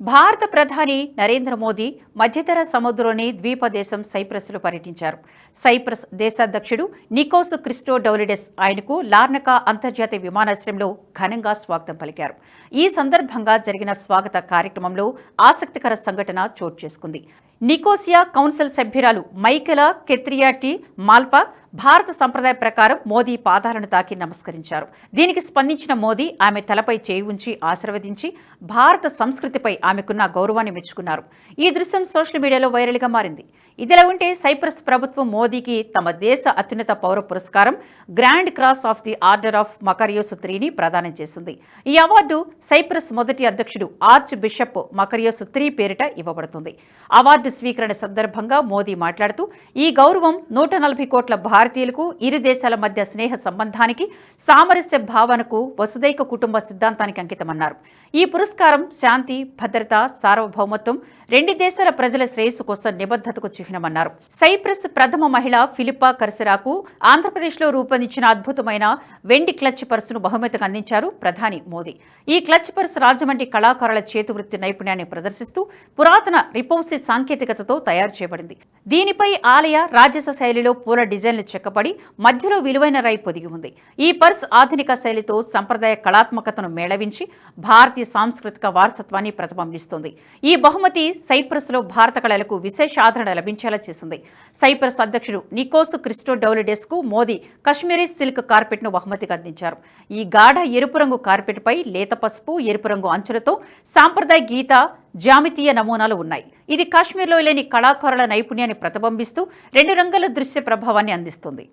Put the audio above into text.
భారత ప్రధాని నరేంద్ర మోదీ మధ్యతర సముద్రంలోని ద్వీప దేశం సైప్రస్లో పర్యటించారు. సైప్రస్ దేశాధ్యక్షుడు నికోస్ క్రిస్టో డౌలిడెస్ ఆయనకు లార్నకా అంతర్జాతీయ విమానాశ్రయంలో ఘనంగా స్వాగతం పలికారు. ఈ సందర్భంగా జరిగిన స్వాగత కార్యక్రమంలో ఆసక్తికర సంఘటన చోటు చేసుకుంది. నికోసియా కౌన్సిల్ సభ్యురాలు మైకెలా కెత్రియాటి మాల్పా భారత సంప్రదాయ ప్రకారం మోదీ పాదాలను తాకి నమస్కరించారు. దీనికి స్పందించిన మోదీ ఆమె తలపై చేయి ఉంచి ఆశీర్వదించి భారత సంస్కృతిపై ఆమెకున్న గౌరవాన్ని మెచ్చుకున్నారు. ఈ దృశ్యం సోషల్ మీడియాలో వైరల్గా మారింది. ఇదిలా ఉంటే సైప్రస్ ప్రభుత్వం మోదీకి తమ దేశ అత్యున్నత పౌర పురస్కారం grand cross of the order of Makarios త్రీని ప్రదానం చేసింది. ఈ అవార్డు సైప్రస్ మొదటి అధ్యక్షుడు ఆర్చ్ బిషప్ మకరియోస్ త్రీ పేరిట ఇవ్వబడుతుంది. అవార్డు స్వీకరణ సందర్భంగా మోదీ మాట్లాడుతూ ఈ గౌరవం నూట నలభై కోట్ల భారతీయులకు ఇరు దేశాల మధ్య స్నేహ సంబంధానికి సామరస్య భావనకు వసుదైక కుటుంబ సిద్ధాంతానికి అంకితమన్నారు. ఈ పురస్కారం శాంతి భద్రత సార్వభౌమత్వం రెండు దేశాల ప్రజల శ్రేయస్సు కోసం నిబద్ధతకు చిహ్నమన్నారు. సైప్రస్ ప్రథమ మహిళ ఫిలిపా కర్సరాకు ఆంధ్రప్రదేశ్లో రూపొందించిన అద్భుతమైన వెండి క్లచ్ పర్సును బహుమతిగా అందించారు ప్రధాని మోదీ. ఈ క్లచ్ పర్స్ రాజమండ్రి కళాకారుల చేతివృత్తి నైపుణ్యాన్ని ప్రదర్శిస్తూ పురాతన రిపోసి సాంకేతికతతో తయారు చేయబడింది. దీనిపై ఆలయ రాజస శైలిలో పూల డిజైన్లు చెక్కబడి మధ్యలో విలువైన రాయి పొదిగి ఉంది. ఈ పర్స్ ఆధునిక శైలితో సంప్రదాయ కళాత్మకతను మేళవించి భారతీయ సాంస్కృతిక వారసత్వాన్ని ప్రతిబింబిస్తుంది. ఈ బహుమతి సైప్రస్లో భారత కళలకు విశేష ఆదరణ లభించేలా చేసింది. సైప్రస్ అధ్యక్షుడు నికోస్ క్రిస్టో డౌలిడెస్కు మోదీ కశ్మీరీ సిల్క్ కార్పెట్ను బహుమతిగా అందించారు. ఈ గాఢ ఎరుపు రంగు కార్పెట్పై లేత పసుపు ఎరుపు రంగు అంచులతో సాంప్రదాయ గీత జామితీయ నమూనాలు ఉన్నాయి. ఇది కాశ్మీర్లో లేని కళాకారుల నైపుణ్యాన్ని ప్రతిబింబిస్తూ రెండు రంగుల దృశ్య ప్రభావాన్ని అందిస్తుంది.